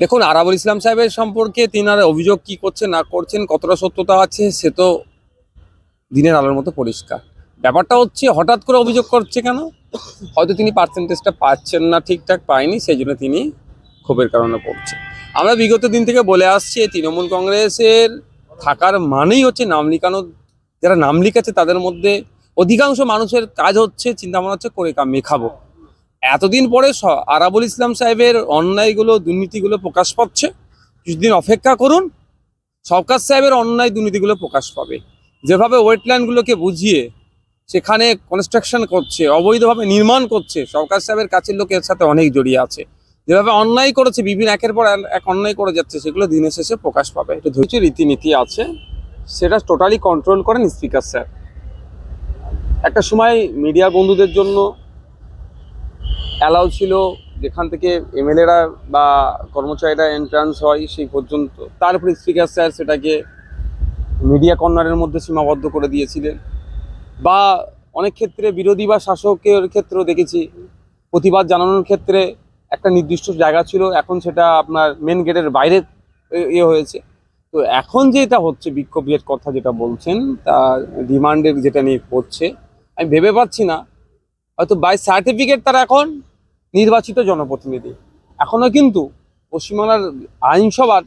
দেখুন, আরাবুল ইসলাম সাহেবের সম্পর্কে তিনার অভিযোগ কি করছেন, না করছেন, কতটা সত্যতা আছে, সে তো দিনের আলোর মতো পরিষ্কার। ব্যাপারটা হচ্ছে, হঠাৎ করে অভিযোগ করছে কেন? হয়তো তিনি পার্সেন্টেজটা পাচ্ছেন না ঠিকঠাক পায়নি সেই জন্য তিনি ক্ষোভের কারণে পড়ছে আমরা বিগত দিন থেকে বলে আসছি তৃণমূল কংগ্রেসের থাকার মানেই হচ্ছে নাম লিখানো। যারা নাম লিখেছে, তাদের মধ্যে অধিকাংশ মানুষের কাজ হচ্ছে চিন্তা ভাবনা হচ্ছে, করে কামিয়ে খাব এতদিন পরে আরাবুল ইসলাম সাহেবের অন্যায়গুলো, দুর্নীতিগুলো প্রকাশ পাচ্ছে। কিছুদিন অপেক্ষা করুন সরকার সাহেবের অন্যায় দুর্নীতিগুলো প্রকাশ পাবে। যেভাবে ওয়েটল্যান্ডগুলোকে বুঝিয়ে সেখানে কনস্ট্রাকশন করছে, অবৈধভাবে নির্মাণ করছে সরকার সাহেবের কাছের লোকের সাথে অনেক জড়িয়ে আছে। যেভাবে অন্যায় করেছে, বিভিন্ন একের পর এক অন্যায় করে যাচ্ছে, সেগুলো দিনের শেষে প্রকাশ পাবে। একটু ধৈর্য, রীতিনীতি আছে। সেটা টোটালি কন্ট্রোল করেন স্পিকার স্যার একটা সময় মিডিয়া বন্ধুদের জন্য অ্যালাউ ছিল যেখান থেকে এমএলএরা বা কর্মচারীরা এন্ট্রান্স হয় সেই পর্যন্ত। তারপরে স্পিকার স্যার সেটাকে মিডিয়া কর্নারের মধ্যে সীমাবদ্ধ করে দিয়েছিলেন। বা অনেক ক্ষেত্রে বিরোধী বা শাসকের ক্ষেত্রেও দেখেছি, প্রতিবাদ জানানোর ক্ষেত্রে একটা নির্দিষ্ট জায়গা ছিল, এখন সেটা আপনার মেন গেটের বাইরে ইয়ে হয়েছে। তো এখন যে এটা হচ্ছে বিক্ষোভের কথা যেটা বলছেন, তা ডিমান্ডের যেটা নিয়ে করছে আমি ভেবে পাচ্ছি না। হয়তো বাই সার্টিফিকেট তারা এখন নির্বাচিত জনপ্রতিনিধি। এখনও কিন্তু পশ্চিমবাংলার আইনসভার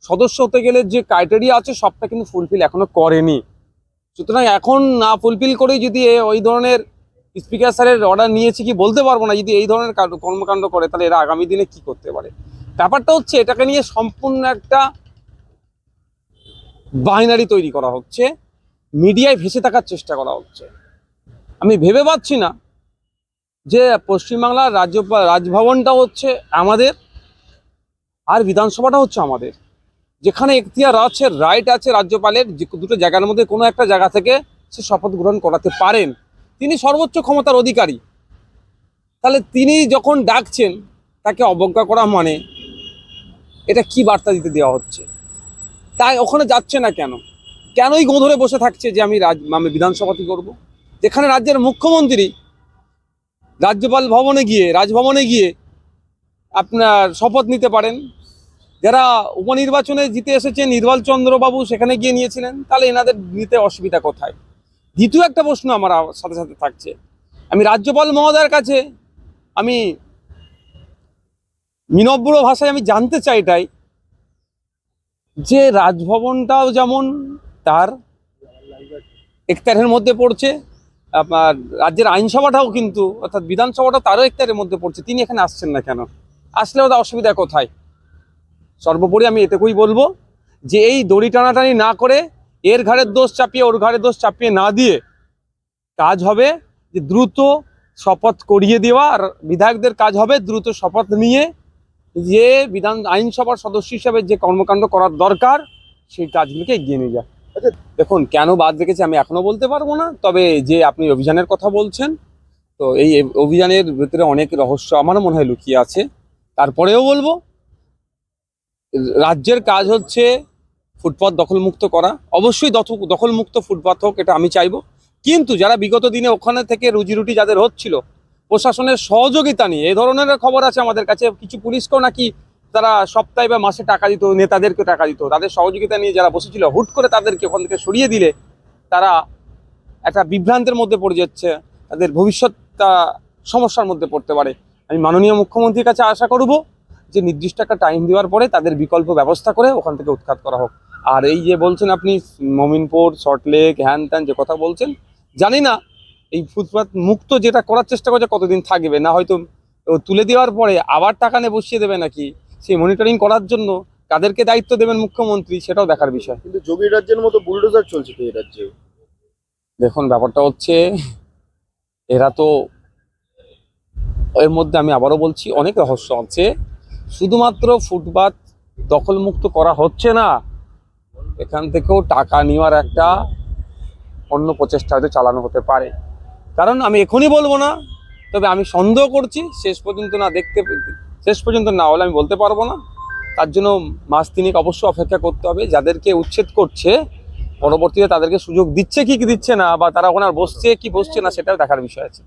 সদস্য হতে গেলে যে ক্রাইটেরিয়া আছে সবটা কিন্তু ফুলফিল এখনও করেনি। সুতরাং এখন না ফুলফিল করেই যদি ওই ধরনের স্পিকার স্যারের অর্ডার নিয়েছি কি বলতে পারব না, যদি এই ধরনের কার- কর্মকাণ্ড করে, তাহলে এরা আগামী দিনে কি করতে পারে? ব্যাপারটা হচ্ছে এটাকে নিয়ে সম্পূর্ণ একটা বাইনারি তৈরি করা হচ্ছে। মিডিয়ায় ভেসে থাকার চেষ্টা করা হচ্ছে। আমি ভেবে পাচ্ছি না যে পশ্চিমবাংলার রাজ্য রাজভবনটা হচ্ছে আমাদের আর বিধানসভাটা হচ্ছে আমাদের। যেখানে এখতিয়ার আছে রাইট আছে রাজ্যপালের, যে দুটো জায়গার মধ্যে কোনো একটা জায়গা থেকে সে শপথ গ্রহণ করাতে পারেন। তিনি সর্বোচ্চ ক্ষমতার অধিকারী। তাহলে তিনি যখন ডাকছেন, তাকে অবজ্ঞা করা মানে এটা কি বার্তা দিতে দেওয়া হচ্ছে? তাই ওখানে যাচ্ছে না কেন? কেনই গো ধরে বসে থাকছে যে আমি রাজ আমি বিধানসভাতে করব? যেখানে রাজ্যের মুখ্যমন্ত্রী রাজ্যপাল ভবনে গিয়ে, রাজভবনে গিয়ে আপনার শপথ নিতে পারেন। যারা উপনির্বাচনে জিতে এসেছেন নির্মল চন্দ্রবাবু সেখানে গিয়ে নিয়েছিলেন, তাহলে এনাদের নিতে অসুবিধা কোথায়? দ্বিতীয় একটা প্রশ্ন আমার সাথে সাথে থাকছে। আমি রাজ্যপাল মহোদয়ের কাছে আমি মিনব্র ভাষায় আমি জানতে চাই এটাই, যে রাজভবনটাও যেমন তার একতারের মধ্যে পড়ছে আপনার রাজ্যের আইনসভাটাও কিন্তু, অর্থাৎ বিধানসভাটা তারও একতারের মধ্যে পড়ছে। তিনি এখানে আসছেন না কেন? আসলেও তা অসুবিধা কোথায়? সর্বোপরি আমি এটুকুই বলব যে এই দড়ি টানাটানি না করে এর ঘাড়ের দোষ চাপিয়ে, ওর ঘাড়ের দোষ চাপিয়ে না দিয়ে কাজ হবে যে দ্রুত শপথ করিয়ে দেওয়া, আর বিধায়কদের কাজ হবে দ্রুত শপথ নিয়ে যে বিধান আইনসভার সদস্য হিসাবে যে কর্মকাণ্ড করার দরকার, সেই কাজগুলোকে এগিয়ে নিয়ে যায়। দেখুন, কেন বাদ রেখেছে আমি এখনও বলতে পারব না, তবে যে আপনি অভিযানের কথা বলছেন, তো এই অভিযানের ভেতরে অনেক রহস্য আমার মনে হয় লুকিয়ে আছে। তারপরেও বলব, রাজ্যের কাজ হচ্ছে ফুটপাত দখলমুক্ত করা। অবশ্যই দখলমুক্ত ফুটপাত হোক, এটা আমি চাইব। কিন্তু যারা বিগত দিনে ওখানে থেকে রুজি রুটি যাদের হচ্ছিল, প্রশাসনের সহযোগিতা নিয়ে এই ধরনের খবর আছে আমাদের কাছে, কিছু পুলিশকেও নাকি তারা সপ্তাহে বা মাসে টাকা দিত নেতাদেরকে টাকা দিত। তাদের সহযোগিতা নিয়ে যারা বসেছিল, হুট করে তাদেরকে ওখান থেকে সরিয়ে দিলে তারা একটা বিভ্রান্তের মধ্যে পড়ে যাচ্ছে, তাদের ভবিষ্যৎটা সমস্যার মধ্যে পড়তে পারে। আমি মাননীয় মুখ্যমন্ত্রীর কাছে আশা করব যে নির্দিষ্ট একটা টাইম দেওয়ার পরে তাদের বিকল্প ব্যবস্থা করে ওখান থেকে উৎখাত করা হোক। আর এই যে বলছেন আপনি, মমিনপুর সল্টলেক হ্যান ত্যান যে কথা বলছেন, জানি না এই ফুটপাত মুক্ত যেটা করার চেষ্টা করছে কতদিন থাকবে। না হয়তো তুলে দেওয়ার পরে আবার টাকা নিয়ে বসিয়ে দেবে নাকি? সেই মনিটরিং করার জন্য কাদেরকে দায়িত্ব দেবেন মুখ্যমন্ত্রী সেটাও দেখার বিষয়। কিন্তু যোগী রাজ্যের মতো বুলডোজার চলছে তো এই রাজ্যে দেখুন ব্যাপারটা হচ্ছে এরা তো এর মধ্যে আমি আবারও বলছি অনেক রহস্য আছে। শুধুমাত্র ফুটপাত দখলমুক্ত করা হচ্ছে না এখান থেকেও টাকা নেওয়ার একটা অন্য প্রচেষ্টা হয়তো চালানো হতে পারে। কারণ আমি এখনই বলব না তবে আমি সন্দেহ করছি শেষ পর্যন্ত না দেখতে শেষ পর্যন্ত না হলে আমি বলতে পারব না। তার জন্য মাস তিনেক অবশ্যই অপেক্ষা করতে হবে। যাদেরকে উচ্ছেদ করছে, পরবর্তীতে তাদেরকে সুযোগ দিচ্ছে কি কি দিচ্ছে না, বা তারা ওখানে বসছে কি, বসছে না, সেটাও দেখার বিষয় আছে।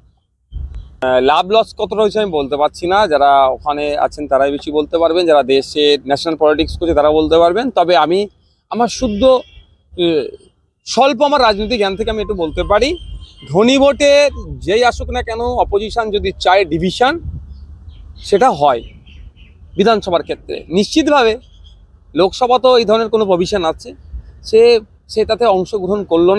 লাভ লস কতটা হয়েছে আমি বলতে পারছি না। যারা ওখানে আছেন তারাই বেশি বলতে পারবেন। যারা দেশে ন্যাশনাল পলিটিক্স করছে তারা বলতে পারবেন। তবে আমি আমার শুদ্ধ স্বল্প আমার রাজনৈতিক জ্ঞান থেকে আমি একটু বলতে পারি। ধনী ভোটে যেই আসুক না কেন অপোজিশন যদি চায় ডিভিশন সেটা হয় বিধানসভার ক্ষেত্রে। নিশ্চিতভাবে লোকসভা তো এই ধরনের কোনো প্রভিশন আছে। সে সে তাতে অংশগ্রহণ করল না।